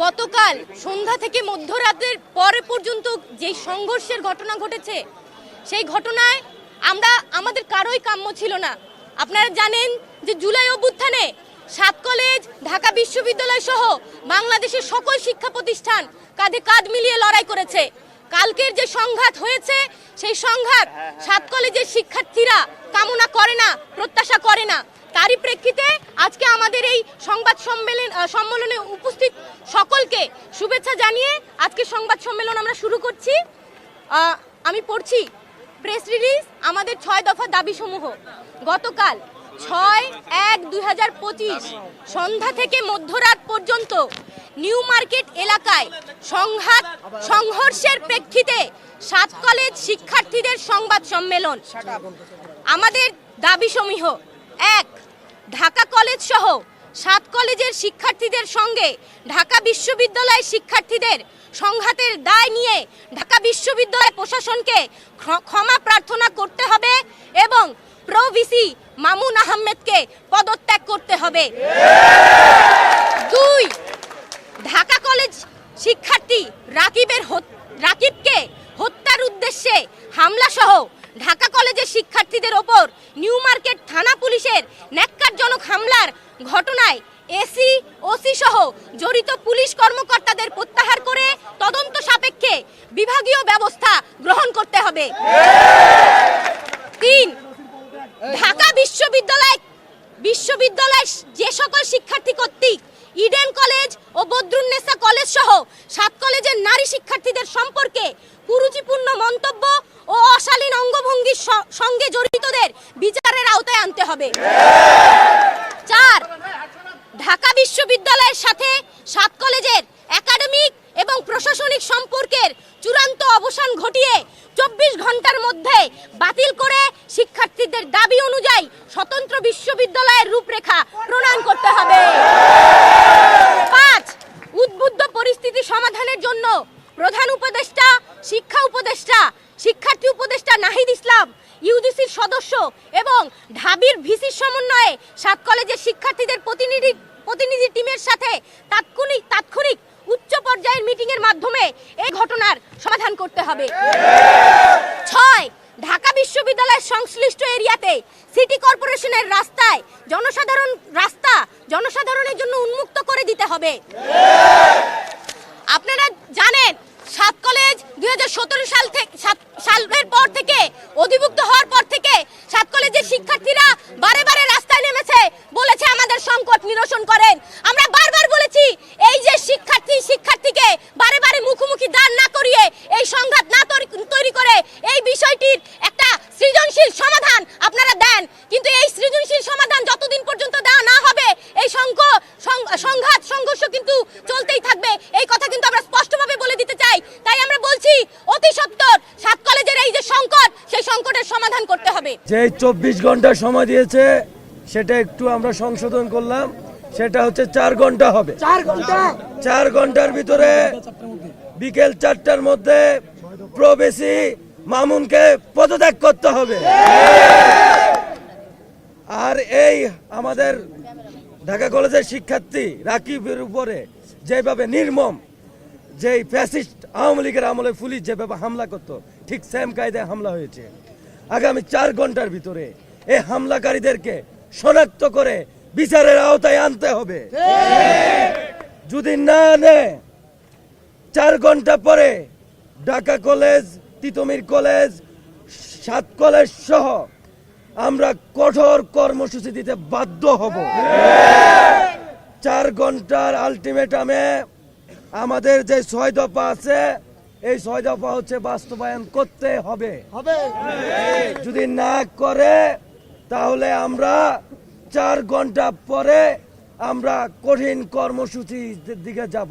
গতকাল সন্ধ্যা থেকে মধ্যরাতের পরে পর্যন্ত যে সংঘর্ষের ঘটনা ঘটেছে, সেই ঘটনায় আমরা, আমাদের কারোই কাম্য ছিল না। আপনারা জানেন যে জুলাই অভ্যুত্থানে সাত কলেজ, ঢাকা বিশ্ববিদ্যালয় সহ বাংলাদেশের সকল শিক্ষা প্রতিষ্ঠান কাঁধে কাঁধ মিলিয়ে লড়াই করেছে। কালকের যে সংঘাত হয়েছে, সেই সংঘাত সাত কলেজের শিক্ষার্থীরা কামনা করে না, প্রত্যাশা করে না। তারই প্রেক্ষিতে আজকে আমাদের এই সংবাদ সম্মেলন সম্মেলনে উপস্থিত সকলকে শুভেচ্ছা জানিয়ে আজকে সংবাদ সম্মেলন আমরা শুরু করছি। আমি পড়ছি প্রেস রিলিজ আমাদের ছয় দফা দাবিসমূহ। গতকাল ছয় এক দুই সন্ধ্যা থেকে মধ্যরাত পর্যন্ত নিউ মার্কেট এলাকায় সংঘাত, সংঘর্ষের প্রেক্ষিতে সাত কলেজ শিক্ষার্থীদের সংবাদ সম্মেলন। আমাদের দাবি সমূহ এক, ঢাকা কলেজ সহ সাত কলেজের শিক্ষার্থীদের সঙ্গে ঢাকা বিশ্ববিদ্যালয়ের শিক্ষার্থীদের সংঘাতের দায় নিয়ে ঢাকা বিশ্ববিদ্যালয় প্রশাসনকে ক্ষ- ক্ষমা প্রার্থনা করতে হবে এবং প্রো ভিসি মামুন আহমেদকে পদত্যাগ করতে হবে। দুই, ঢাকা কলেজ শিক্ষার্থী রাকিবের রাকিবকে ঢাকা কলেজের শিক্ষার্থীদের ওপর নিউ মার্কেট থানা পুলিশের ন্যাক্কারজনক হামলার ঘটনায় এসি, ওসি সহ জড়িত পুলিশ কর্মকর্তাদের প্রত্যাহার করে তদন্ত সাপেক্ষে বিভাগীয় ব্যবস্থা গ্রহণ করতে হবে। তিন, ঢাকা বিশ্ববিদ্যালয় বিশ্ববিদ্যালয় যে সকল শিক্ষার্থী কর্তৃক ইডেন কলেজ ও বদরুন্নেসা কলেজ সহ সাত কলেজের নারী শিক্ষার্থীদের সম্পর্কে কুরুচিপূর্ণ মন্তব্য ও অশালীন অঙ্গভঙ্গির সঙ্গে জড়িতদের বিচারের আওতায় আনতে হবে। চার, ঢাকা বিশ্ববিদ্যালয়ের সাথে সাত কলেজের একাডেমিক এবং প্রশাসনিক সম্পর্কের চূড়ান্ত অবসান ঘটিয়ে চব্বিশ ঘণ্টার মধ্যে বাতিল করে শিক্ষার্থীদের দাবি অনুযায়ী স্বতন্ত্র বিশ্ববিদ্যালয়ের রূপরেখা প্রণয়ন করতে হবে পাঁচ উদ্বুদ্ধ পরিস্থিতি সমাধানের জন্য প্রধান উপদেষ্টা শিক্ষা উপদেষ্টা শিক্ষার্থী উপদেষ্টা নাহিদ ইসলাম, ইউজিসির সদস্য এবং ঢাবির ভিসির সমন্বয়ে সাত কলেজের শিক্ষার্থীদের প্রতিনিধি প্রতিনিধি টিমের সাথে তাৎক্ষণিক তাৎক্ষণিক উচ্চ পর্যায়ের মিটিং এর মাধ্যমে এই ঘটনার সমাধান করতে হবে। ছয়, ঢাকা বিশ্ববিদ্যালয়ের সংশ্লিষ্ট এরিয়াতে সিটি কর্পোরেশনের রাস্তায় জনসাধারণ, রাস্তা জনসাধারণের জন্য উন্মুক্ত করে দিতে হবে। আপনারা কলেজ দুই সাল থেকে সালের পর থেকে, অধিভুক্ত হওয়ার পর থেকে সাত কলেজের শিক্ষার্থীরা বারে বারে রাস্তায় নেমেছে বলেছে আমাদের সংকট নিরসন করেন। আমরা বারবার বলেছি, এই যে শিক্ষার্থী শিক্ষার্থীকে বারে বারে মুখোমুখি দাঁড় না করিয়ে এই সংঘাত না তৈরি করে এই বিষয়টির একটা সৃজনশীল সমাধান আপনারা দেন। কিন্তু এই সৃজনশীল সমাধান যতদিন পর্যন্ত দেওয়া না হবে, এই সংঘ সংঘাত, সংঘর্ষ কিন্তু চলতেই থাকবে। এই কথা কিন্তু আমরা স্পষ্টভাবে বলে দিতে চাই তাই আমরা বলছি অতি সত্বর সাত কলেজের এই যে সংকট সেই সমাধান করতে হবে। যে চব্বিশ ঘণ্টা সময় দিয়েছে সেটা একটু আমরা সংশোধন করলাম। সেটা হচ্ছে চার ঘণ্টা হবে। চার ঘণ্টা? চার ঘণ্টার ভিতরে বিকেল চারটার মধ্যে প্রবেশী মামুনকে পদত্যাগ করতে হবে। আর এই আমাদের ঢাকা কলেজের শিক্ষার্থী রাকিবের উপরে যেভাবে নির্মম যেই ফ্যাসিস্ট আওয়ামী লীগের আমলে পুলিশ যেভাবে হামলা করতো ঠিক সেম কায়দায় হামলা হয়েছে। আগামী চার ঘণ্টার ভিতরে এই হামলাকারীদেরকে শনাক্ত করে বিচারের আওতায় আনতে হবে। যদি না নেয় চার ঘণ্টা পরে ঢাকা কলেজ, তিতমির কলেজ, সাত কলেজ সহ আমরা কঠোর কর্মসূচি দিতে বাধ্য হব। চার ঘণ্টার আলটিমেটামে আমাদের যে ছয় দফা আছে এই ছয় দফা হচ্ছে বাস্তবায়ন করতে হবে। হবে। যদি না করে তাহলে আমরা চার ঘণ্টা পরে আমরা কঠিন কর্মসূচির দিকে যাব।